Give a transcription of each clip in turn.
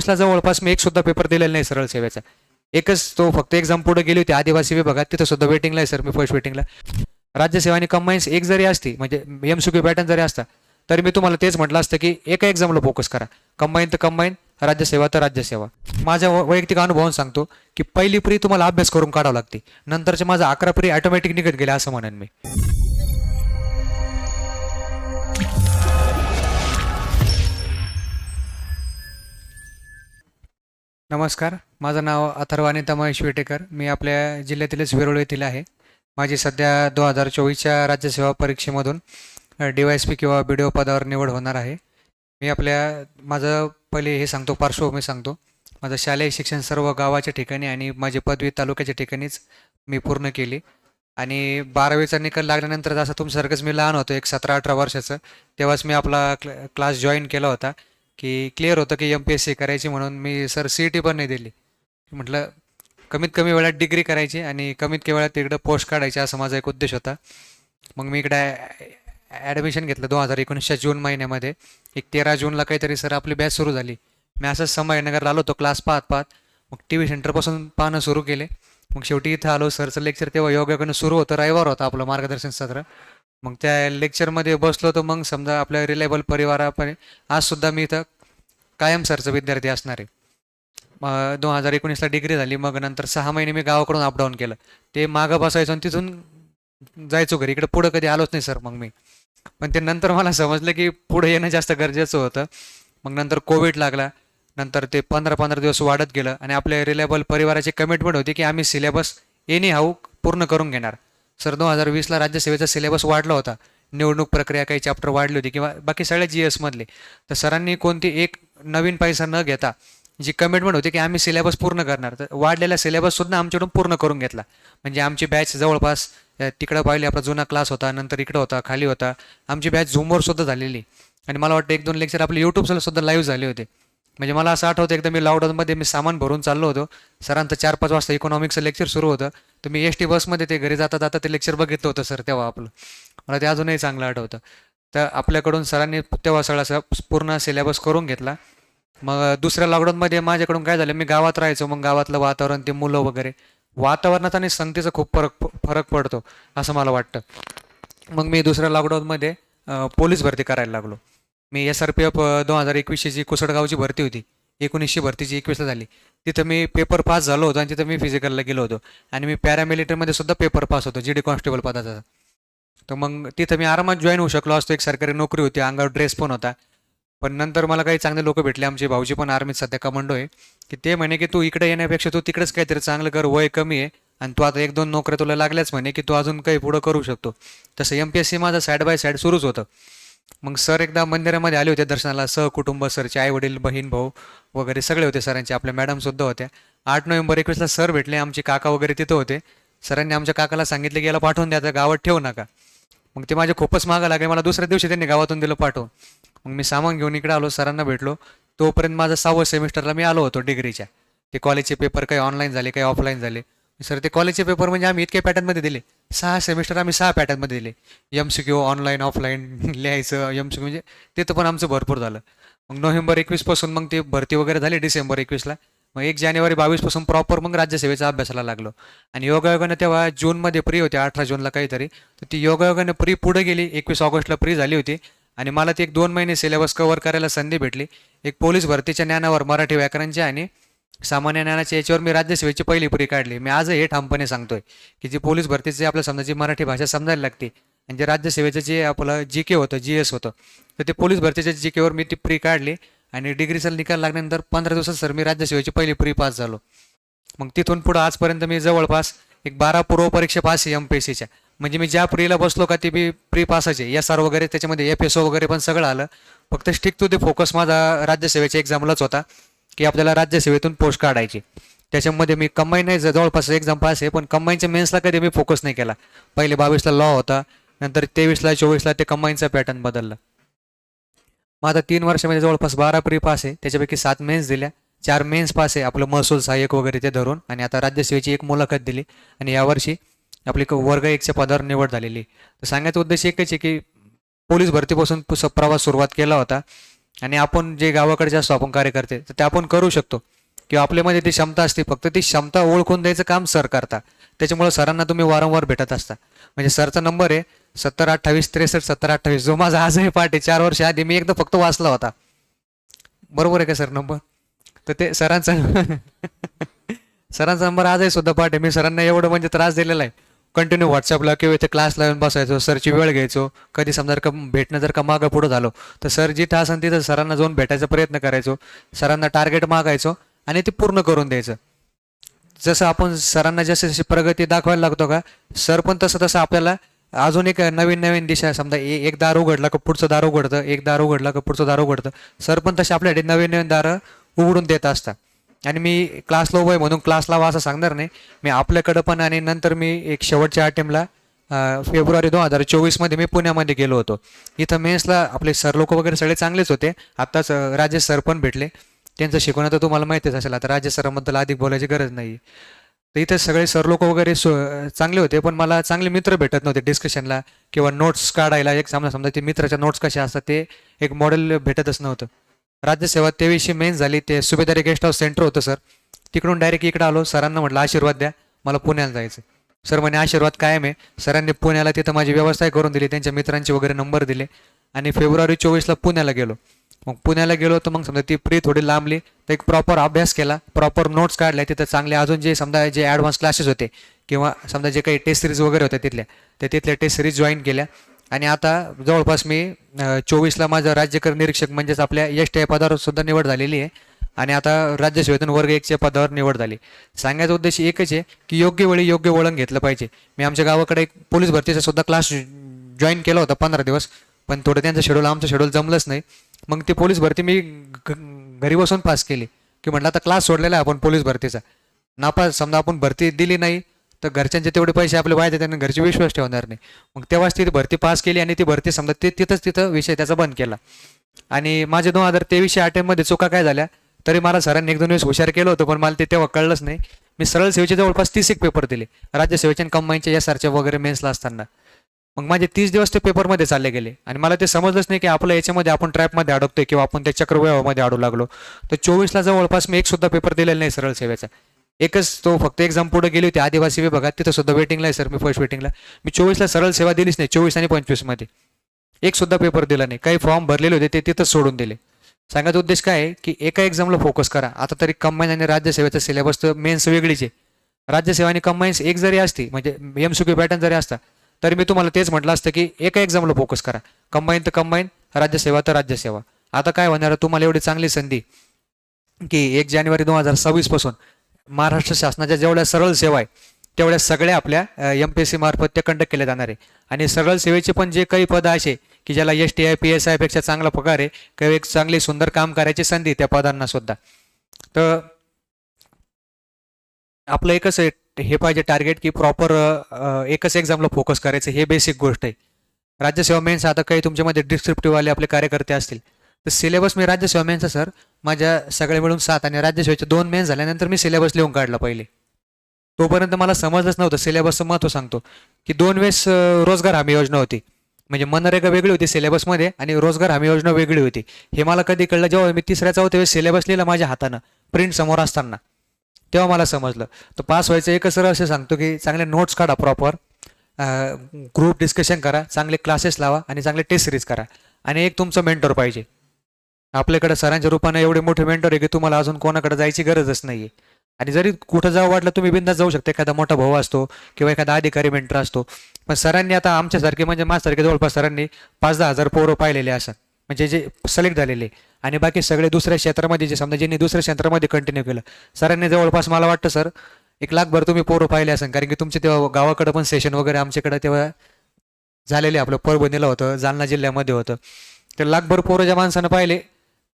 चोवीसला जवळपास मी एक सुद्धा पेपर दिलेला नाही सरळ सेवेचा. एकच तो फक्त एक्झाम पुढे गेली होती आदिवासी विभागात तिथं सुद्धा वेटिंगला आहे सर मी फर्स्ट वेटिंगला राज्यसेवा आणि कंबाईन्स एक जरी असती म्हणजे एम पॅटर्न जरी असता तरी मी तुम्हाला तेच म्हटलं असतं की एका एक्झामला फोकस करा. कंबाईन तर कंबाईन राज्यसेवा तर राज्यसेवा माझ्या वैयक्तिक अनुभवून सांगतो की पहिली प्री तुम्हाला अभ्यास करून काढावं लागते. नंतरचे माझा अकरा प्री ऑटोमॅटिक निघत गेले असं म्हणेन मी. नमस्कार. माझं नाव अथर्व अनिता महेश वेटेकर. मी आपल्या जिल्ह्यातीलच वेरूळ येथील आहे. माझी सध्या दोन हजार चोवीसच्या राज्यसेवा परीक्षेमधून डी वाय एस पी किंवा बी डी ओ पदावर निवड होणार आहे. मी आपल्या माझं पहिले हे सांगतो पार्श्वभूमी सांगतो. माझं शालेय शिक्षण सर्व गावाच्या ठिकाणी आणि माझी पदवी तालुक्याच्या ठिकाणीच मी पूर्ण केली. आणि बारावीचा निकाल लागल्यानंतर जसं तुमच्यासारखंच मी लहान होतो एक सतरा अठरा वर्षाचं तेव्हाच मी आपला क्ल क्लास जॉईन केला होता. की क्लिअर होतं की एम पी एस सी करायची म्हणून मी सर सी ई टी पण नाही दिली. म्हटलं कमीत कमी वेळात डिग्री करायची आणि कमीत कमी वेळात तिकडं पोस्ट काढायची असा माझा एक उद्देश होता. मग मी इकडे ॲडमिशन घेतलं दोन हजार एकोणीसच्या जून महिन्यामध्ये. एक तेरा जूनला काहीतरी सर आपली बॅच सुरू झाली. मी असंच संभाजीनगरला आलो होतो क्लास पाहत पाहत. मग टी व्ही सेंटरपासून पाहणं सुरू केले. मग शेवटी इथं आलो. सरचं लेक्चर तेव्हा योगाकडनं सुरू होतं. रविवार होता आपलं मार्गदर्शन सत्र. मग त्या लेक्चरमध्ये बसलो तर मग समजा आपल्या रिलायबल परिवारापणे आजसुद्धा मी इथं कायम सरचं विद्यार्थी असणार आहे. मग दोन हजार एकोणीसला डिग्री झाली मग नंतर सहा महिने मी गावाकडून अपडाऊन केलं. ते मागं बसायचो आणि तिथून जायचो घरी. इकडे पुढं कधी आलोच नाही सर मग मी. पण ते नंतर मला समजलं की पुढे येणं जास्त गरजेचं होतं. मग नंतर कोविड लागला. नंतर ते पंधरा पंधरा दिवस वाढत गेलं आणि आपल्या रिलायबल परिवाराची कमिटमेंट होती की आम्ही सिलेबस एनी हाऊ पूर्ण करून घेणार. सर दोन हजार वीसला राज्यसेवेचा सिलेबस वाढला होता. निवडणूक प्रक्रिया काही चॅप्टर वाढली होती किंवा बाकी सगळ्या जी एसमधले तर सरांनी कोणती एक नवीन पैसा न घेता जी कमिटमेंट होती की आम्ही सिलेबस पूर्ण करणार. तर वाढलेला सिलेबससुद्धा आमच्याकडून पूर्ण करून घेतला. म्हणजे आमची बॅच जवळपास तिकडं पाहिली आपला जुना क्लास होता नंतर इकडं होता खाली होता. आमची बॅच झूमवर सुद्धा झालेली. आणि मला वाटतं एक दोन लेक्चर आपले यूट्यूबला सुद्धा लाईव्ह झाले होते. म्हणजे मला असं आठवतं एकदा मी लॉकडाऊनमध्ये मी सामान भरून चाललो होतो. सरांचं चार पाच वाजता इकॉनॉमिक्सचं लेक्चर सुरू होतं. तर मी एस टी बसमध्ये ते घरी जाता जाता ते लेक्चर बघितलं होतं सर तेव्हा आपलं. मला ते अजूनही चांगलं आठवतं. तर आपल्याकडून सरांनी तेव्हा सगळा स- पूर्ण सिलेबस करून घेतला. मग दुसऱ्या लॉकडाऊनमध्ये माझ्याकडून काय झालं मी गावात राहायचो मग गावातलं वातावरण ते मुलं वगैरे. वातावरणात आणि संगतीचा खूप फरक फरक पडतो असं मला वाटतं. मग मी दुसऱ्या लॉकडाऊनमध्ये पोलीस भरती करायला लागलो. मी एस आर पी एफ दोन हजार एकवीसची जी कुसडगावची भरती होती एकोणीसशे भरतीची एकवीसला झाली. तिथं मी पेपर पास झालो होतो आणि तिथं मी फिजिकलला गेलो होतो. आणि मी पॅरामिलिटरीमध्ये सुद्धा पेपर पास होतो जी डी कॉन्स्टेबल पदाचा. तर मग तिथं मी आरामात जॉईन होऊ शकलो असतो. एक सरकारी नोकरी होती अंगावर ड्रेस पण होता. पण नंतर मला काही चांगले लोक भेटले. आमचे भाऊजी पण आर्मीत सध्या कमांडो आहे. की ते म्हणे की तू इकडे येण्यापेक्षा तू तिकडेच काहीतरी चांगलं कर वय कमी आहे. आणि तू आता एक दोन नोकऱ्या तुला लागल्याच म्हणे की तू अजून काही पुढं करू शकतो. तसं एम पी एस सी माझं साईड बाय साईड सुरूच होतं. मग सर एकदा मंदिरामध्ये आले होते दर्शनाला. सहकुटुंब सरचे आई वडील बहीण भाऊ. वगैरे सगळे होते सरांचे आपल्या मॅडमसुद्धा होत्या. आठ नोव्हेंबर एकवीसला सर भेटले आमचे काका वगैरे तिथं होते. सरांनी आमच्या काकाला सांगितले की याला पाठवून द्या आता गावात ठेवू नका. मग ते माझे खूपच मागं लागले मला दुसऱ्या दिवशी त्यांनी गावातून दिलं पाठवून. मग मी सामान घेऊन इकडे आलो सरांना भेटलो. तोपर्यंत माझं सहावं सेमिस्टरला मी आलो होतो डिग्रीच्या. ते कॉलेजचे पेपर काही ऑनलाईन झाले काही ऑफलाईन झाले. सर ते कॉलेजचे पेपर म्हणजे आम्ही इतक्या पॅटर्नमध्ये दिले. सहा सेमिस्टर आम्ही सहा पॅटर्नमध्ये दिले. M C Q online offline लिहायचं एम सी क्यू म्हणजे तिथं पण आमचं भरपूर झालं. मग नोव्हेंबर एकवीसपासून मग ती भरती वगैरे झाली डिसेंबर एकवीसला मग एक जानेवारी बावीसपासून प्रॉपर मग राज्यसेवेचा अभ्यासाला लागलो. आणि योगायोगानं तेव्हा जूनमध्ये प्री होती अठरा जूनला काहीतरी. तर ती योगायोगानं प्री पुढे गेली एकवीस ऑगस्टला प्री झाली होती. आणि मला ती एक दोन महिने सिलेबस कव्हर करायला संधी भेटली. एक पोलीस भरतीच्या ज्ञानावर मराठी व्याकरणच्या आणि सामान्य ज्ञानाच्या याच्यावर मी राज्यसेवेची पहिली पुरी काढली. मी आज हे ठामपणे सांगतोय की जी पोलीस भरतीचे आपल्या समजा जी मराठी भाषा समजायला लागते आणि जे राज्यसेवेचं जे आपलं जी के होतं जी एस होतं तर ते पोलीस भरतीच्या जी केवर मी ती प्री काढली आणि डिग्रीचा निकाल लागल्यानंतर पंधरा दिवसात सर मी राज्यसेवेची पहिली प्री पास झालो. मग तिथून पुढं आजपर्यंत मी जवळपास एक बारा पूर्व परीक्षा पास आहे एम पी एस सीच्या म्हणजे मी ज्या प्रीला बसलो का ती मी प्री पासाचे एस आर वगैरे त्याच्यामध्ये एफ एस ओ वगैरे पण सगळं आलं. फक्त स्टिक टू दे फोकस माझा राज्यसेवेच्या एक्झामलाच होता की आपल्याला राज्यसेवेतून पोस्ट काढायची. त्याच्यामध्ये मी कंबाईन नाही ज- जवळपास एक्झाम पास आहे पण कंबाईनच्या मेन्सला कधी मी फोकस नाही केला. पहिले बावीसला लॉ होता नंतर तेवीसला चोवीसला ते कंबाईनचा पॅटर्न बदलला. मग आता तीन वर्षामध्ये जवळपास बारा प्री पास आहे. त्याच्यापैकी सात मेन्स दिल्या. चार मेन्स पास आहे आपलं महसूल सहाय्यक वगैरे ते धरून. आणि आता राज्यसेवेची एक मुलाखत दिली. आणि यावर्षी आपली क- वर्ग एकच्या पदावर निवड झालेली. तर सांगायचा उद्देश एकच आहे की पोलीस भरतीपासून स- प्रवास सुरुवात केला होता. आणि आपण जे गावाकडचे असतो आपण कार्यकर्ते तर ते आपण करू शकतो. किंवा आपल्यामध्ये ती क्षमता असते. फक्त ती क्षमता ओळखून द्यायचं काम सर करता. त्याच्यामुळे सरांना तुम्ही वारंवार भेटत असता. म्हणजे सरचा नंबर आहे सत्तर अठ्ठावीस त्रेसष्ट सत्तर अठ्ठावीस जो माझा आजही पाठ आहे चार वर्ष आधी मी एकदा फक्त वाचला होता. बरोबर आहे का सर नंबर? तर ते सरांचा सरांचा नंबर आजही सुद्धा पाठ आहे. मी सरांना एवढं म्हणजे त्रास दिलेला आहे. कंटिन्यू व्हॉट्सअपला किंवा इथे क्लास लावून बसायचो सरची वेळ घ्यायचो. कधी समजा का भेटणं जर का मागं पुढं झालो तर सर जिथं असेल तिथं सरांना जाऊन भेटायचा प्रयत्न करायचो. सरांना टार्गेट मागायचो आणि ते पूर्ण करून द्यायचं. जसं आपण सरांना जसे जशी प्रगती दाखवायला लागतो का सर पण तसं तसं आपल्याला अजून एक नवीन नवीन दिशा समजा ए- एक दार उघडला का पुढचं दार उघडतं एक दार उघडला का पुढचं दार उघडतं सर पण तसे आपल्यासाठी नवीन नवीन दारं उघडून देत असतात. आणि मी क्लास लो आहे म्हणून क्लास लावा असं सांगणार नाही. मी आपल्याकडं पण आणि नंतर मी एक शेवटच्या अटेम्पला फेब्रुवारी दोन हजार चोवीसमध्ये मी पुण्यामध्ये गेलो होतो. इथं मेन्सला आपले सर लोक वगैरे सगळे चांगलेच होते. आत्ताच राजेश सर पण भेटले. त्यांचं शिकवणं तर तुम्हाला माहितीच असेल. आता राज्य सरांबद्दल अधिक बोलायची गरज नाही. तर इथे सगळे सर लोक वगैरे सो चांगले होते पण मला चांगले मित्र भेटत नव्हते डिस्कशनला किंवा नोट्स काढायला. एक समजा समजा ते मित्राच्या नोट्स कशा असतात ते एक मॉडेल भेटतच नव्हतं. राज्यसेवा त्याविषयी मेन झाली. ते सुभेदारी गेस्ट हाऊस सेंटर होतं सर तिकडून डायरेक्ट इकडे आलो. सरांना म्हटलं आशीर्वाद द्या. मला पुण्याला जायचं सर म्हणे आशीर्वाद कायम आहे. सरांनी पुण्याला तिथं माझी व्यवस्था करून दिली. त्यांच्या मित्रांचे वगैरे नंबर दिले. आणि फेब्रुवारी चोवीसला पुण्याला गेलो. मग पुण्याला गेलो तर मग समजा ती प्री थोडी लांबली तर एक प्रॉपर अभ्यास केला प्रॉपर नोट्स काढल्या तिथं चांगले अजून जे समजा जे ॲडव्हान्स क्लासेस होते किंवा समजा जे काही टेस्ट सिरीज वगैरे होत्या तिथल्या ते तिथल्या टेस्ट सिरीज जॉईन केल्या. आणि आता जवळपास मी चोवीसला माझं राज्यकर निरीक्षक म्हणजेच आपल्या एस टी आय पदावर सुद्धा निवड झालेली आहे. आणि आता राज्यसेवेतून वर्ग एकच्या पदावर निवड झाली. सांगायचा उद्देश एकच आहे की योग्य वेळी योग्य वळण घेतलं पाहिजे. मी आमच्या गावाकडे एक पोलीस भरतीचा सुद्धा क्लास जॉईन केला होता पंधरा दिवस पण थोडं त्यांचं शेड्यूल आमचं शेड्यूल जमलंच नाही. मग ती पोलीस भरती मी घ- घरी बसून पास केली. की म्हटलं आता क्लास सोडलेला आहे आपण पोलीस भरतीचा. नापास समजा आपण भरती दिली नाही तर घरच्यांचे तेवढे पैसे आपले वाया त्यांना घरचे विश्वास ठेवणार नाही. मग तेव्हाच ती भरती पास केली आणि ती भरती समजा ते तिथंच तिथं विषय त्याचा बंद केला. आणि माझे दोन हजार तेवीसशे अटेम्पमध्ये चुका काय झाल्या तरी मला सरांनी एक दोन वेळेस हुशार केलं होतं पण मला ते तेव्हा कळलंच नाही. मी सरळ सेवेचे जवळपास तीस एक पेपर दिले. राज्यसेवेचे आणि कंबाईनचे या आरचे वगैरे मेन्सला असताना. मग माझे तीस दिवस ते पेपरमध्ये चालले गेले. आणि मला ते समजलंच नाही की आपलं याच्यामध्ये आपण ट्रॅपमध्ये अडकतोय किंवा आपण त्या चक्रव्यूहामध्ये अडू लागलो. तर चोवीसला जवळपास मी एक सुद्धा पेपर दिलेला नाही सरळ सेवेचा. एकच तो फक्त एक्झाम पुढे गेली होती आदिवासी विभागात तिथं सुद्धा वेटिंगला आहे सर मी फर्स्ट वेटिंगला मी चोवीसला सरळ सेवा दिलीच नाही चोवीस आणि पंचवीसमध्ये. एक सुद्धा पेपर दिला नाही. काही फॉर्म भरलेले होते ते तिथंच सोडून दिले. सांगायचा उद्देश काय आहे की एका एक्झामला फोकस करा. आता तरी कंबाईन आणि राज्यसेवेचा सिलेबस तर मेन्स वेगळीच आहे. राज्यसेवा आणि कंबाईन्स एक जरी असती म्हणजे एम सी पॅटर्न जरी असता तरी मी तुम्हाला तेच म्हटलं असतं की एका एक्झामला फोकस करा. कंबाईन तर कंबाईन राज्यसेवा तर राज्यसेवा आता काय होणार तुम्हाला एवढी चांगली संधी की एक जानेवारी दोन हजार सव्वीसपासून महाराष्ट्र शासनाच्या जेवढ्या सरळ सेवा आहे तेवढ्या सगळ्या आपल्या एम पी एस सी मार्फत त्या कंडक्ट केल्या जाणार आहे. आणि सरळ सेवेचे पण जे काही पद असे की ज्याला S T I P S आयपेक्षा चांगला पगार आहे किंवा एक चांगली सुंदर काम करायची संधी त्या पदांना सुद्धा. तर आपलं एकच आहे, हे पाहिजे टार्गेट की प्रॉपर एकच एक्झामला फोकस करायचं हे बेसिक गोष्ट आहे. राज्यसेवा मेन्स आता काही तुमच्यामध्ये डिस्क्रिप्टिव्हवाले आपले कार्यकर्ते असतील. तर सिलेबस मी राज्यसेवा मेन्सचा सर माझ्या सगळे मिळून सात आणि राज्यसेवेचे दोन मेन्स झाल्यानंतर मी सिलेबस लिहून काढला पहिले. तोपर्यंत मला समजलंच नव्हतं सिलेबसचं महत्त्व सांगतो. की दोन वेळेस रोजगार हमी योजना होती. म्हणजे मनरेगा वेगळी होती सिलेबसमध्ये आणि रोजगार हमी योजना वेगळी होती. हे मला कधी कळलं जेव्हा मी तिसऱ्या चौथ्या वेळेस सिलेबस लिहिला माझ्या हातानं प्रिंट समोर असताना. तेव्हा मला समजलं. तर पास व्हायचं एकच सर असं सांगतो की चांगले नोट्स काढा प्रॉपर ग्रुप डिस्कशन करा चांगले क्लासेस लावा आणि चांगले टेस्ट सिरीज करा. आणि एक तुमचं मेंटर पाहिजे. आपल्याकडे सरांच्या रूपाने एवढे मोठे मेंटर आहे की तुम्हाला अजून कोणाकडे जायची गरजच नाही आहे आणि जरी कुठं जावं वाटलं तुम्ही बिंदा जाऊ शकता. एखादा मोठा भाऊ असतो किंवा एखादा अधिकारी मेंटर असतो. पण सरांनी आता आमच्यासारखे म्हणजे माझ्यासारखे जवळपास सरांनी पाच दहा हजार पोरं पाहिलेले असतात म्हणजे जे सिलेक्ट झालेले. आणि बाकी सगळे दुसऱ्या क्षेत्रामध्ये जे समजा ज्यांनी दुसऱ्या क्षेत्रामध्ये कंटिन्यू केलं सरांनी जवळपास मला वाटतं सर एक लाखभर तुम्ही पोरं पाहिले असेल. कारण की तुमचे तेव्हा गावाकडं पण सेशन वगैरे आमच्याकडे तेव्हा झालेले. आपलं परभणीला होतं जालना जिल्ह्यामध्ये होतं. तर लाखभर पोरं ज्या माणसानं पाहिले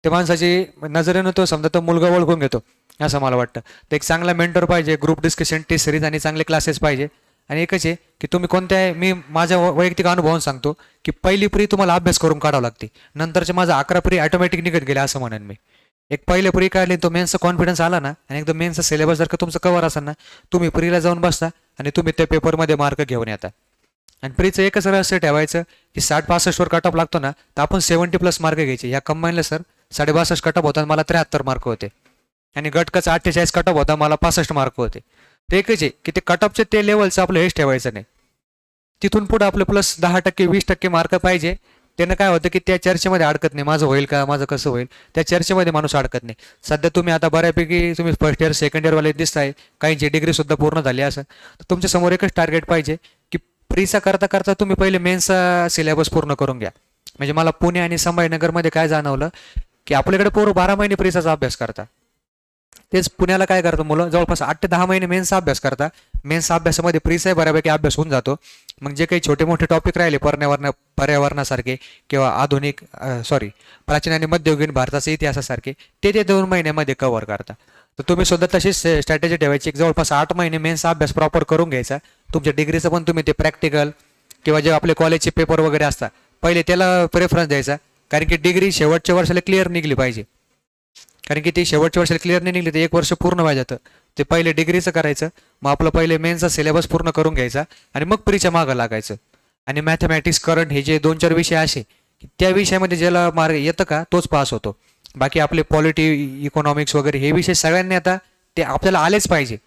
त्या माणसाची नजरेनं तो समजा तो मुलगा ओळखून घेतो असं मला वाटतं. तर एक चांगला मेंटर पाहिजे ग्रुप डिस्कशन टेस्ट सिरीज आणि चांगले क्लासेस पाहिजे. आणि एकच आहे की तुम्ही कोणत्या मी माझ्या वैयक्तिक अनुभवावून सांगतो की पहिली प्री तुम्हाला अभ्यास करून काढावं लागते. नंतरचे माझा अकरा प्री ऑटोमॅटिक निघत गेले असं म्हणेन मी. एक पहिले प्री काढली तो मेन्सचा कॉन्फिडन्स आला ना आणि एकदम मेन्सचा सिलेबस जर का तुमचं कवर असेल ना तुम्ही प्रीला जाऊन बसता आणि तुम्ही त्या पेपरमध्ये मार्क घेऊन येता. आणि प्रीचं एकच रहस्य ठेवायचं की साठ पासष्टवर कट ऑफ लागतो ना तर आपण सेवन्टी प्लस मार्क घ्यायचे. या कंबाईनला सर साडे बासष्ट कटअप होता मला त्र्याहत्तर मार्क होते. आणि गटकाचा अठ्ठेचाळीस कटअप होता मला पासष्ट मार्क होते. ते एकच आहे की ते कटअपचे ते लेवलचं आपलं हेच ठेवायचं नाही. तिथून पुढे आपलं प्लस दहा टक्के वीस टक्के मार्क पाहिजे. त्यानं काय होतं की त्या चर्चेमध्ये अडकत नाही. माझं होईल का? माझं कसं होईल? त्या चर्चेमध्ये माणूस अडकत नाही. सध्या तुम्ही आता बऱ्यापैकी तुम्ही फर्स्ट इयर सेकंड इयरवाले दिसताय. काहींची डिग्री सुद्धा पूर्ण झाली असं तर तुमच्यासमोर एकच टार्गेट पाहिजे की प्रीचा करता करता तुम्ही पहिले मेन्सचा सिलेबस पूर्ण करून घ्या. म्हणजे मला पुणे आणि संभाजीनगरमध्ये काय जाणवलं की आपल्याकडे पोरं बारा महिने प्रीचाचा अभ्यास करता तेच पुण्याला काय करतं मुलं? जवळपास आठ ते दहा महिने मेन्सचा अभ्यास करता. मेन्सचा अभ्यासामध्ये प्रीचाही बऱ्यापैकी अभ्यास होऊन जातो. मग जे काही छोटे मोठे टॉपिक राहिले पर्यावरण पर्यावरणासारखे किंवा आधुनिक सॉरी प्राचीन आणि मध्ययुगीन भारताच्या इतिहासासारखे ते ते दोन महिन्यामध्ये कव्हर करता. तर तुम्ही सुद्धा तशीच स्ट्रॅटेजी ठेवायची. जवळपास आठ महिने मेन्सचा अभ्यास प्रॉपर करून घ्यायचा. तुमच्या डिग्रीचं पण तुम्ही ते प्रॅक्टिकल किंवा जे आपले कॉलेजचे पेपर वगैरे असतात पहिले त्याला प्रेफरन्स द्यायचा. कारण की डिग्री शेवटच्या वर्षाला क्लिअर निघली पाहिजे. कारण की ते शेवटच्या वर्षाला क्लिअर नाही निघली तर एक वर्ष पूर्ण व्हायचं जातं ते पहिले डिग्रीचं करायचं मग आपलं पहिले मेन्सचा सिलेबस पूर्ण करून घ्यायचा आणि मग प्रीच्या मागं लागायचं. आणि मॅथमॅटिक्स करंट हे जे दोन चार विषय असे त्या विषयामध्ये ज्याला मार्ग येतं का तोच पास होतो. बाकी आपले पॉलिटी इकॉनॉमिक्स वगैरे हे विषय सगळ्यांनी आता ते आपल्याला आलेच पाहिजे.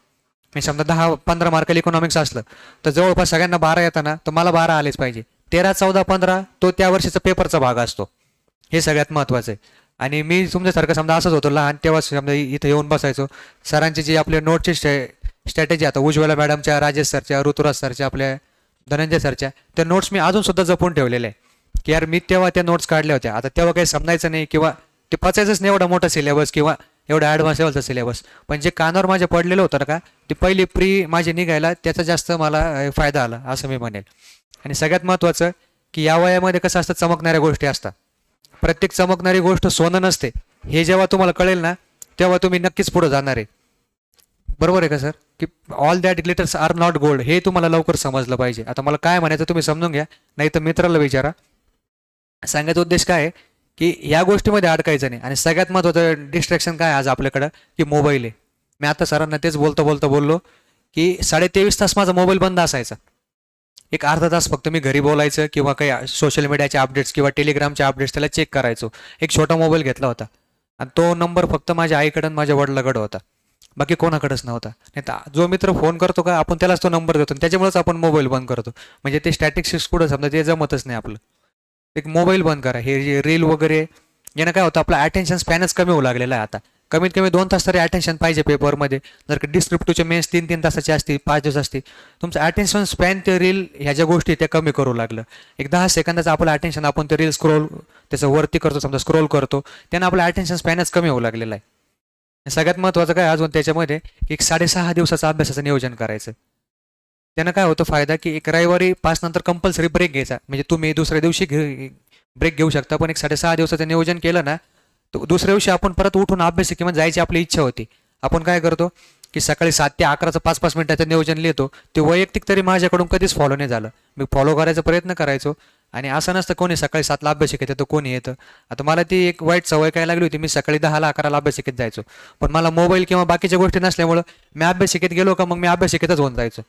मी समजा दहा पंधरा मार्काला इकॉनॉमिक्स असलं तर जवळपास सगळ्यांना बारा येताना तर मला बारा आलेच पाहिजे. तेरा चौदा पंधरा तो त्या वर्षीचा पेपरचा भाग असतो. हे सगळ्यात महत्त्वाचं आहे. आणि मी तुमच्यासारखं समजा असंच होतो लहान तेव्हा समजा इथं येऊन बसायचो. सरांची जी आपले नोटचे स्ट्रॅ स्ट्रॅटेजी आता उज्ज्वला मॅडमच्या राजेश सरच्या ऋतुराज सरच्या आपल्या धनंजय सरच्या त्या नोट्स मी अजून सुद्धा जपून ठेवलेले आहे की यार मी तेव्हा त्या नोट्स काढल्या होत्या. आता तेव्हा काही समजायचं नाही किंवा ते पचायचंच नाही एवढा मोठा सिलेबस किंवा एवढा ॲडव्हान्स लेवलचा सिलेबस पण जे कानावर माझ्या पडलेलं होतं ना का ते पहिली प्री माझे निघायला त्याचा जास्त मला फायदा आला असं मी म्हणेल. आणि सगळ्यात महत्त्वाचं की या वयामध्ये कसं असतं चमकणाऱ्या गोष्टी असतात. प्रत्येक चमकणारी गोष्ट सोनं नसते. हे जेव्हा तुम्हाला कळेल ना तेव्हा तुम्ही नक्कीच पुढे जाणार आहे. बरोबर आहे का सर? की all that glitters are not gold हे तुम्हाला लवकर समजलं पाहिजे. आता मला काय म्हणायचं तुम्ही समजून घ्या नाही तर मित्राला विचारा. सांगायचा उद्देश काय आहे की या गोष्टीमध्ये अडकायचं नाही. आणि सगळ्यात महत्त्वाचं डिस्ट्रॅक्शन काय आज आपल्याकडं की मोबाईल आहे. मी आता सरांना तेच बोलतो बोलतो बोललो की साडे तेवीस तास माझा मोबाईल बंद असायचा. एक अर्धा तास फक्त मी घरी बोलायचं किंवा काही सोशल मीडियाचे अपडेट्स किंवा टेलिग्रामचे अपडेट्स त्याला चेक करायचो. एक छोटा मोबाईल घेतला होता. आणि तो नंबर फक्त माझ्या आईकडं आणि माझ्या वडिलाकडं होता. बाकी कोणाकडेच नव्हता. नाही तर जो मित्र फोन करतो का आपण त्यालाच तो नंबर देतो आणि त्याच्यामुळेच आपण मोबाईल बंद करतो. म्हणजे ते स्टॅटिक्स कुठं समजा ते जमतच नाही आपलं. एक मोबाईल बंद करा. हे जे रील वगैरे यानं काय होतं आपलं अटेन्शन स्पॅनच कमी होऊ लागलेला आहे आता. कमीत कमी दोन तास तरी अटेन्शन पाहिजे पेपरमध्ये जर का डिस्क्रिप्टिव्हचे मेन्स तीन तीन तासाचे असतील पाच दिवस असतील तुमचं अटेन्शन स्पॅन ते रील ह्या ज्या गोष्टी त्या कमी करू लागलं. एक दहा सेकंदाचं आपलं अटेन्शन आपण ते रील स्क्रोल त्याचं वरती करतो समजा स्क्रोल करतो त्यानं आपलं अटेन्शन स्पॅनच कमी होऊ लागलेलं आहे. सगळ्यात महत्त्वाचं काय अजून त्याच्यामध्ये एक साडेसहा दिवसाचं अभ्यासाचं नियोजन करायचं. त्यानं काय होतं फायदा की एक रविवारी पाच नंतर कंपल्सरी ब्रेक घ्यायचा. म्हणजे तुम्ही दुसऱ्या दिवशी घे ब्रेक घेऊ शकता पण एक साडेसहा दिवसाचं नियोजन केलं ना दुसऱ्या दिवशी आपण परत उठून अभ्यास किंवा जायची आपली इच्छा होती. आपण काय करतो की सकाळी सात ते अकराचं पाच पाच मिनिटाचं नियोजन लिहितो. ते वैयक्तिक तरी माझ्याकडून कधीच फॉलो नाही झालं. मी फॉलो करायचा प्रयत्न करायचो. आणि असं नसतं कोणी सकाळी सातला अभ्यास शिकत येतं कोणी येतं. आता मला ती एक वाईट सवय काय लागली होती मी सकाळी दहाला अकराला अभ्यास शिकत जायचो. पण मला मोबाईल किंवा बाकीच्या गोष्टी नसल्यामुळं मी अभ्यास शिकत गेलो का मग मी अभ्यास शिकतच होऊन जायचो.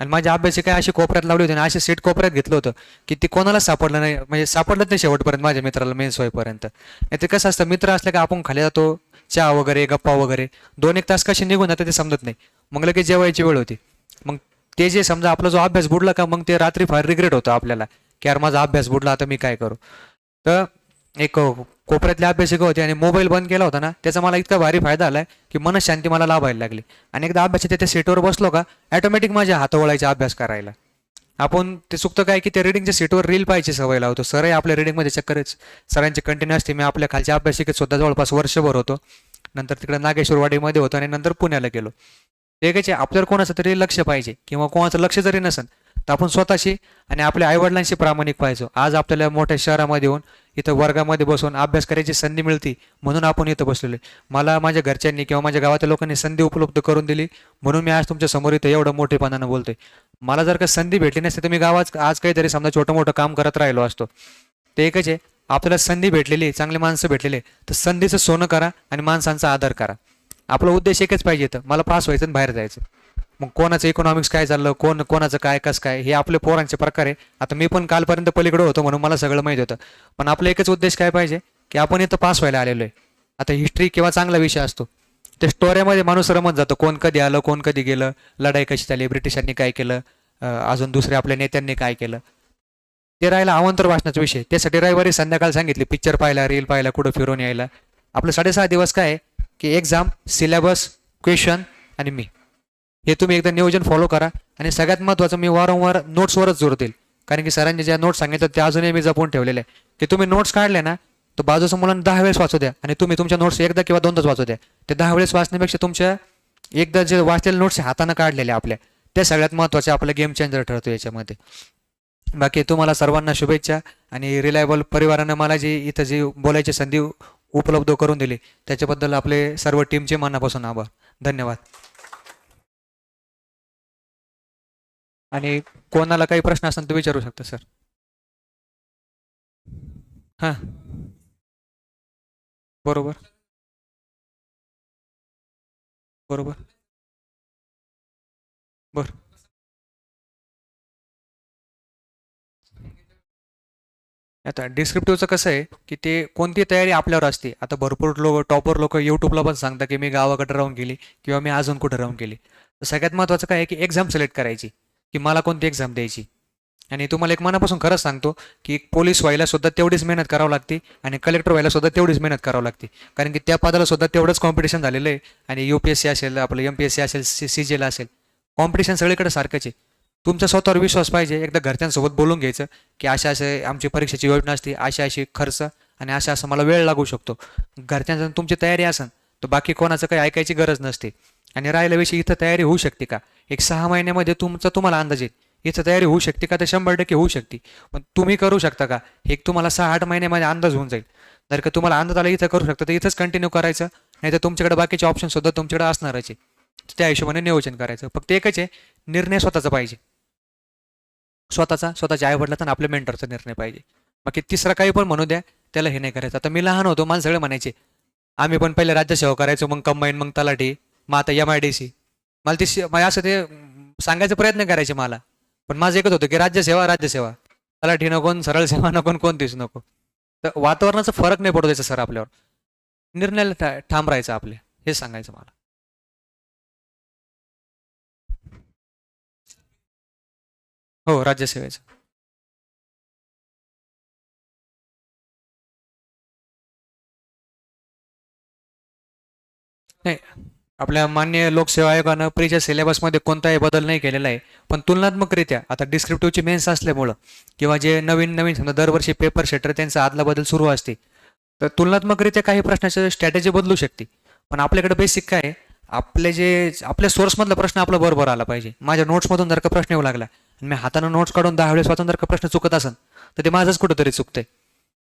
आणि माझ्या अभ्यासिका अशी कोपऱ्यात लावली होती आणि अशी सीट कोपऱ्यात घेतलं होतं की ती कोणाला सापडलं नाही म्हणजे सापडलंच नाही शेवटपर्यंत माझ्या मित्राला मेन सोयपर्यंत. नाही ते कसं असतं मित्र असलं का आपण खाली जातो चहा वगैरे गप्पा वगैरे दोन एक तास कसे निघून जाते ते समजत नाही. मग लगेच जेवायची वेळ होती. मग ते जे समजा आपला जो अभ्यास बुडला का मग ते रात्री फार रिग्रेट होतं आपल्याला की यार माझा अभ्यास बुडला आता मी काय करू? तर एक कोपऱ्यातले अभ्यासिका होते आणि मोबाईल बंद केला होता ना त्याचा मला इतका भारी फायदा आला आहे की मनशांती मला लाभायला लागली. आणि एकदा अभ्यासाच्या त्या सीटवर बसलो का ॲटोमॅटिक माझ्या हात अभ्यास करायला. आपण ते चुकतं काय की त्या रिडिंगच्या सीटवर रील पाहिजे सवय लावतो. सरही आपल्या रिडिंगमध्ये चक्करच सरांची कंटिन्यू असते मी आपल्या खालच्या अभ्यासिकेत सुद्धा जवळपास वर्षभर होतो. नंतर तिकडे नागेश्वरवाडीमध्ये होतो आणि नंतर पुण्याला गेलो. ते कायचे आपल्यावर कोणाचं तरी लक्ष पाहिजे किंवा कोणाचं लक्ष जरी नसेल तर आपण स्वतःशी आणि आपल्या आईवडिलांशी प्रामाणिक व्हायचो. आज आपल्याला मोठ्या शहरामध्ये येऊन इथं वर्गामध्ये बसून अभ्यास करायची संधी मिळते म्हणून आपण इथं बसलेलो मला माझ्या घरच्यांनी किंवा माझ्या गावातल्या लोकांनी संधी उपलब्ध करून दिली म्हणून मी आज तुमच्यासमोर इथं एवढं मोठेपणानं बोलतोय. मला जर का संधी भेटली नसते तर मी गावात आज काहीतरी समजा छोटं मोठं काम करत राहिलो असतो. ते एकच आहे आपल्याला संधी भेटलेली चांगली माणसं भेटलेली तर संधीचं सोनं करा आणि माणसांचा आदर करा. आपला उद्देश एकच पाहिजे इथं मला पास व्हायचं आणि बाहेर जायचं. मग कोणाचं इकॉनॉमिक्स काय चाललं कोण कोणाचं काय कसं काय हे आपले पोरांचे प्रकार आहे. आता मी पण कालपर्यंत पलीकडे होतो म्हणून मला सगळं माहीत होतं. पण आपला एकच उद्देश काय पाहिजे? की आपण इथं पास व्हायला आलेलो आहे. आता हिस्ट्री किंवा चांगला विषय असतो. ते स्टोऱ्यामध्ये माणूस रमत जातो. कोण कधी आलं कोण कधी गेलं लढाई कशी झाली ब्रिटिशांनी काय केलं अजून दुसऱ्या आपल्या नेत्यांनी काय केलं. ते राहिला आवंतर भाषणाचा विषय. त्यासाठी रविवारी संध्याकाळ सांगितली पिक्चर पाहायला रील पाहायला कुठं फिरून यायला. आपलं साडेसहा दिवस काय आहे? की एक्झाम सिलेबस क्वेश्चन आणि मी. हे तुम्ही एकदा नियोजन फॉलो करा. आणि सगळ्यात महत्त्वाचं मी वारंवार नोट्सवरच जोर देईल. कारण की सरांनी ज्या नोट्स सांगितलं त्या अजूनही मी जपून ठेवलेले आहे की तुम्ही नोट्स काढले ना तर बाजूच्या मुलांना दहा वेळेस वाचू द्या. आणि तुम्ही तुमच्या नोट्स एकदा किंवा दोनदाच वाचू द्या. ते दहा वेळेस वाचण्यापेक्षा तुमच्या एकदा जे वाचलेले नोट्स हातानं काढलेले आपल्या त्या सगळ्यात महत्त्वाचे आपलं गेम चेंजर ठरतो याच्यामध्ये. बाकी तुम्हाला सर्वांना शुभेच्छा आणि रिलायबल परिवारानं मला जी इथं जी बोलायची संधी उपलब्ध करून दिली त्याच्याबद्दल आपले सर्व टीमचे मनापासून आभार. धन्यवाद. आणि कोणाला काही प्रश्न असेल तर विचारू शकता सर. हां. बरोबर. बरोबर. बर. आता डिस्क्रिप्टिव्हचं कसं आहे की ते कोणती तयारी आपल्यावर असते? आता भरपूर लोक टॉपर लोक यूट्यूबला पण सांगतात की मी गावाकडे राहून गेली किंवा मी अजून कुठे राहून गेली. तर सगळ्यात महत्त्वाचं काय आहे की एक्झाम सिलेक्ट करायची. की मला कोणती एक्झाम द्यायची? आणि तुम्हाला एक मनापासून खरंच सांगतो की पोलीस व्हायला सुद्धा तेवढीच मेहनत करावं लागते आणि कलेक्टर व्हायला सुद्धा तेवढीच मेहनत करावं लागते. कारण की त्या पदाला सुद्धा तेवढंच कॉम्पिटिशन झालेलं आहे. आणि यू पी एस सी असेल आपलं एम पी एस सी असेल सी सी जीला असेल. कॉम्पिटिशन सगळीकडे सारखंच आहे. तुमचा स्वतःवर विश्वास पाहिजे. एकदा घरच्यांसोबत बोलून घ्यायचं की अशा असे आमची परीक्षेची योजना असते अशी अशी खर्च आणि अशा असं मला वेळ लागू शकतो. घरच्यांचं तुमची तयारी असेल तर बाकी कोणाचं काही ऐकायची गरज नसते. आणि राहिल्याविषयी इथं तयारी होऊ शकते का? एक सहा महिन्यामध्ये तुमचा तुम्हाला अंदाज येईल. इथं तयारी होऊ शकते का? तर शंभर टक्के होऊ शकते. पण तुम्ही करू शकता का? एक तुम्हाला सहा आठ महिन्यामध्ये अंदाज होऊन जाईल. जर का तुम्हाला अंदाज आला इथं करू शकता तर इथंच कंटिन्यू करायचं. नाही तर तुमच्याकडे बाकीचे ऑप्शन सुद्धा तुमच्याकडे असणारच आहे. त्या हिशोबाने नियोजन करायचं. फक्त एकच आहे निर्णय स्वतःचा पाहिजे. स्वतःचा स्वतःच्या आईवडिलाचा आणि आपल्या मेंटरचा निर्णय पाहिजे. बाकी तिसरा काही पण म्हणू द्या त्याला हे नाही करायचं. आता मी लहान होतो मला सगळे म्हणायचे आम्ही पण पहिले राज्यसेवा करायचो मग कंबाईन मग तलाठी. मग आता एम आय डी सी मला ते शि- असं ते सांगायचा प्रयत्न करायचे मला. पण माझं एकच होतं की राज्यसेवा राज्यसेवा तलाठी नको सरळ सेवा नको कोणतीच नको. तर वातावरणाचा फरक नाही पडू द्यायचा सर आपल्यावर. निर्णयाला ठाम राहायचं आपले. हे सांगायचं मला. हो राज्यसेवेचं नाही. आपल्या मान्य लोकसेवा आयोगानं प्रीच्या सिलेबसमध्ये कोणताही बदल नाही केलेला आहे. पण तुलनात्मकरित्या आता डिस्क्रिप्टिव्हची मेन्स असल्यामुळं किंवा जे नवीन नवीन समजा दरवर्षी पेपर सेटर त्यांचा आदला बदल सुरू असते. तर तुलनात्मकरित्या काही प्रश्नाची स्ट्रॅटेजी बदलू शकते. पण आपल्याकडे बेसिक काय आहे? आपले जे आपल्या सोर्समधला प्रश्न आपला बरोबर आला पाहिजे. माझ्या नोट्समधून जर का प्रश्न येऊ लागला आणि मी हातानं नोट्स काढून दहा वेळेस वाचून जर का प्रश्न चुकत असेल तर ते माझंच कुठंतरी चुकतंय.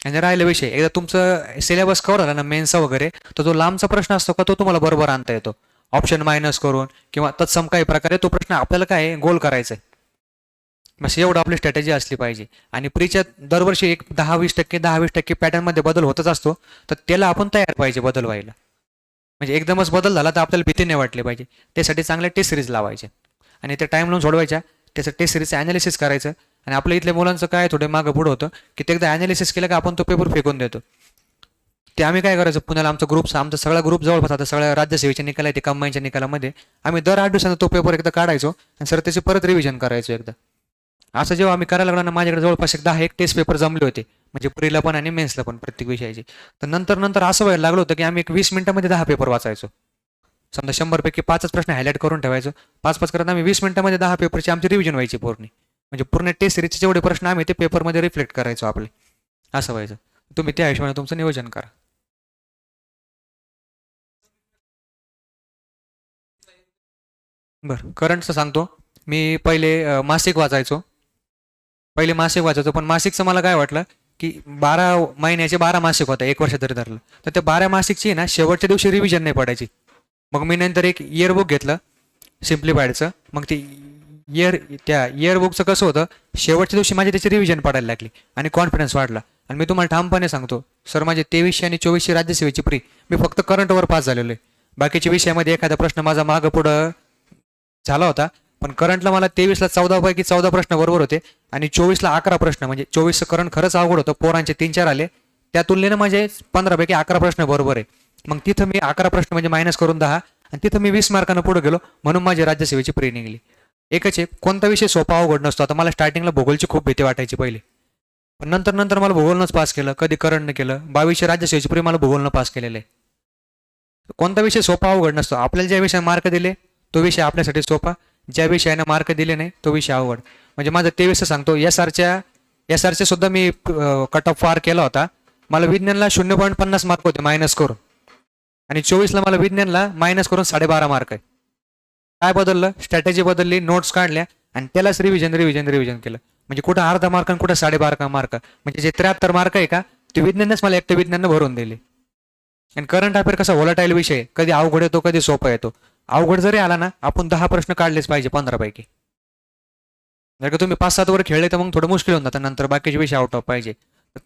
आणि राहिला विषय. एकदा तुमचं सिलेबस कव्हर झाला ना मेन्सचा वगैरे तर तो लांबचा प्रश्न असतो का तो तुम्हाला बरोबर आणता येतो. ऑप्शन मायनस करून किंवा तत्सम काही प्रकारे तो प्रश्न आपल्याला काय गोल करायचा आहे. मग एवढं आपली स्ट्रॅटेजी असली पाहिजे. आणि प्रीच्या दरवर्षी एक दहा वीस टक्के दहा वीस टक्के पॅटर्नमध्ये बदल होतच असतो. तर त्याला आपण तयार पाहिजे बदल व्हायला. म्हणजे एकदमच बदल झाला तर आपल्याला भीती नाही वाटली पाहिजे. त्यासाठी चांगल्या टेस्ट सिरीज लावायचे. आणि ते टाईम लावून सोडवायच्या. त्याचं टेस्ट सिरीजचं ॲनालिसिस करायचं. आणि आपल्या इथल्या मुलांचं काय थोडे मागं पुढं होतं की ते एकदा ॲनालिसिस केलं का आपण तो पेपर फेकून देतो. ते आम्ही काय करायचं पुण्याला आमचा ग्रुप आमचा सगळा ग्रुप जवळपास आता सगळ्या राज्यसेवेच्या निकाल आहे ते कंबाईनच्या निकालामध्ये आम्ही दर आठ दिवसांना तो पेपर एकदा काढायचो आणि सर त्याची परत रिव्हिजन करायचो एकदा. असं जेव्हा आम्ही करायला लागलो ना माझ्याकडे जवळपास एक दहा एक टेस्ट पेपर जमले होते म्हणजे पुरीला पण आणि मेन्सला पण प्रत्येक विषयाचे. तर नंतर नंतर असं व्हायला लागलं होतं की आम्ही एक वीस मिनिटामध्ये दहा पेपर वाचायचो. समजा शंभरपैकी पाचच प्रश्न हायलाईट करून ठेवायचो. पाच पाच करत आम्ही वीस मिनिटामध्ये दहा पेपरची आमची रिव्हिजन व्हायची पूर्ण. म्हणजे पूर्ण टेस्ट सिरीजचे जेवढे प्रश्न आम्ही ते पेपरमध्ये रिफ्लेक्ट करायचो आपले. असं व्हायचं. तुम्ही त्या हिशोबाने तुमचं नियोजन करा. बरं करंटचं सांगतो. मी पहिले मासिक वाचायचो. पहिले मासिक वाचायचो पण मासिकचं मला काय वाटलं की बारा महिन्याचे बारा मासिक होतं एक वर्ष तरी धरलं. तर त्या बारा मासिकची ना शेवटच्या दिवशी रिव्हिजन नाही पडायची. मग मी नंतर एक इयरबुक घेतलं सिम्प्लिफायडचं मग ती इयर त्या इयरबुकचं कसं होतं शेवटच्या दिवशी माझी त्याची रिव्हिजन पडायला लागली आणि कॉन्फिडन्स वाढला. आणि मी तुम्हाला ठामपणे सांगतो सर माझे तेवीसशे आणि चोवीसशे राज्यसेवेची प्री मी फक्त करंटवर पास झालेलो आहे. बाकीच्या विषयामध्ये एखादा प्रश्न माझा मागं पुढं झाला होता पण करंटला मला तेवीसला चौदापैकी चौदा प्रश्न बरोबर होते आणि चोवीसला अकरा प्रश्न म्हणजे चोवीसचं करंट खरंच अवघड होतं पोरांचे तीन चार आले. त्या तुलनेनं माझे पंधरापैकी अकरा प्रश्न बरोबर आहे. मग तिथं मी अकरा प्रश्न म्हणजे मायनस करून दहा आणि तिथं मी वीस मार्कानं पुढे गेलो म्हणून माझी राज्यसेवेची प्री निघली. एकच आहे कोणता विषय सोपा अवघड नसतो. आता मला स्टार्टिंगला भूगोलची खूप भीती वाटायची पहिले. पण नंतर नंतर मला भूगोलनंच पास केलं. कधी करंटनं केलं. बावीसशे राज्यसेवेची प्री मला भूगोलनं पास केलेलं आहे. कोणता विषय सोपा अवघड नसतो. आपल्याला ज्या विषयाने मार्क दिले तो विषय आपल्यासाठी सोपा. ज्या विषयाने मार्क दिले नाही तो विषय अवघड. म्हणजे माझं तेवीस सांगतो. एस आरच्या एस आरचे सुद्धा मी कट ऑफ फार केला होता. मला विज्ञानला शून्य पॉईंट पन्नास मार्क होते मायनस करून. आणि चोवीसला मला विज्ञानला मायनस करून साडेबारा मार्क आहे. काय बदललं? स्ट्रॅटेजी बदलली नोट्स काढल्या आणि त्यालाच रिव्हिजन रिव्हिजन रिव्हिजन केलं. म्हणजे कुठं अर्धा मार्क आणि कुठं साडेबारा मार्क म्हणजे जे त्र्याहत्तर मार्क आहे का ते विज्ञानच मला एकट्या विज्ञाननं भरून दिले. आणि करंट अफेअर कसा व्होलाटाईल विषय कधी अवघड येतो कधी सोपा येतो. अवघड जरी आला ना आपण दहा प्रश्न काढलेच पाहिजे पंधरा पैकी जर का तुम्ही पाच सात वर खेळले तर मग थोडं मुश्किल होऊन जातं. नंतर बाकीचे विषय आउट ऑफ पाहिजे.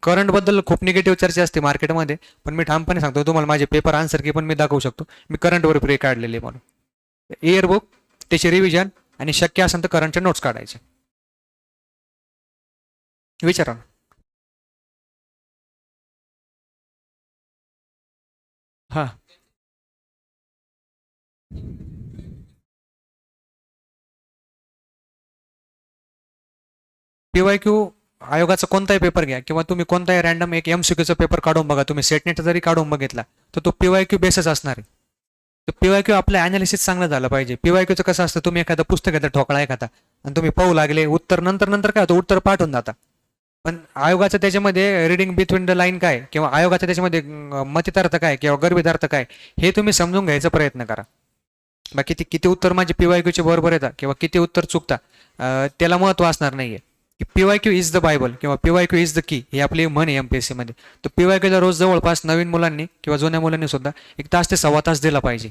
करंटबद्दल खूप निगेटिव्ह चर्चा असते मार्केटमध्ये पण मी ठामपणे सांगतो तुम्हाला माझे पेपर आन्सर की पण मी दाखवू शकतो. मी करंटवर प्रे काढलेले म्हणून. इयरबुक त्याचे रिव्हिजन आणि शक्य असेल तर करंटचे नोट्स काढायचे. विचारा ना. हा. पीवाय क्यू आयोगाचा कोणताही पेपर घ्या किंवा तुम्ही कोणताही रॅन्डम एक एम पेपर काढून बघा. तुम्ही सेटनेट जरी काढून बघितला तर तो पीवाय क्यू बेसच असणार आहे. तर पीवाय क्यू आपलं अनालिसिस चांगलं झालं पाहिजे. पीवाय क्यूचं कसं असतं तुम्ही एखादं पुस्तक घेता ठोकळा एखादा आणि तुम्ही पाहू लागले उत्तर नंतर नंतर काय होतं उत्तर पाठवून जाता. पण आयोगाचं त्याच्यामध्ये रिडिंग बिटवीन द लाईन काय किंवा आयोगाचं त्याच्यामध्ये मतितार्थ काय किंवा गर्भितार्थ काय हे तुम्ही समजून घ्यायचा प्रयत्न करा. बाकी किती किती उत्तर माझे पीवाय क्यूचे बरोबर येतात किंवा किती उत्तर चुकता त्याला महत्त्व असणार नाहीये. की PY Q is the Bible किंवा P Y Q is the key ही आपली म्हण आहे एम पी एस सीमध्ये तर पीवाय क्यूचा रोज जवळपास नवीन मुलांनी किंवा जुन्या मुलांनी सुद्धा एक तास ते सव्वा तास दिला पाहिजे.